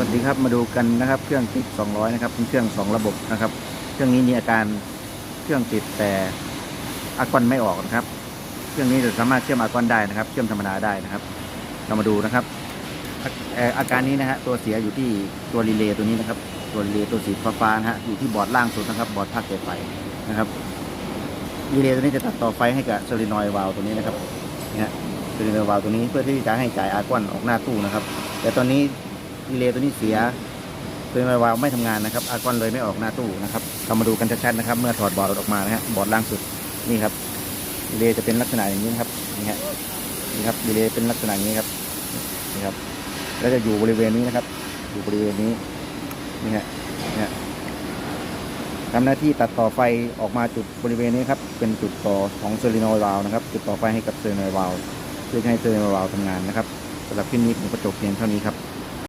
วัสดีครับมาดูกันนะครับ เครื่องติด 200 นะครับเป็นเครื่อง 2 ระบบนะครับ เครื่องนี้มีอาการเครื่องติดแต่อากอนไม่ออกนะครับ เครื่องนี้จะสามารถเชื่อมอากอนได้นะครับ เชื่อมธรรมดาได้นะครับ เรามาดูนะครับอาการนี้นะฮะตัวเสียอยู่ที่ตัวรีเลย์ตัวนี้นะครับ ตัวรีเลย์ตัวสีฟ้าๆนะฮะอยู่ที่บอร์ดล่างสุดนะครับ บอร์ดภาคเก็บไฟนะครับรีเลย์ตัวนี้จะตัดต่อไฟให้กับโซลินอยด์วาล์วตัวนี้นะครับนะฮะโซลินอยด์วาล์วตัวนี้เพื่อที่จะให้จ่ายอากอนออกหน้าตู้นะครับ แต่ตอนนี้ รีเลย์ตัวนี้เสียโซลินวาล์วไม่ทำงานนะครับอากอนเลยไม่ออกหน้าตู้นะครับเรามาดูกันชัดๆนะครับ เมื่อถอดบอร์ดออกมานะฮะบอร์ดล่างสุดนี่ครับรีเลย์จะเป็นลักษณะอย่างนี้นครับนี่ฮะนี่ครับรีเลย์เป็นลักษณะอย่างนี้ครับนี่ครับ แล้วจะอยู่บริเวณนี้นะครับ อยู่บริเวณนี้นี่ฮะนี่ฮะทำหน้าที่ตัดต่อไฟออกมาจุดบริเวณนี้ครับ เป็นจุดต่อของเซอรินวาลนะครับ จุดต่อไฟให้กับเซอรินวาลเพื่อให้เซอรินวาลทำงานนะครับสำหรับคลิปนี้ผมก็จบเพียงเท่านี้ครับ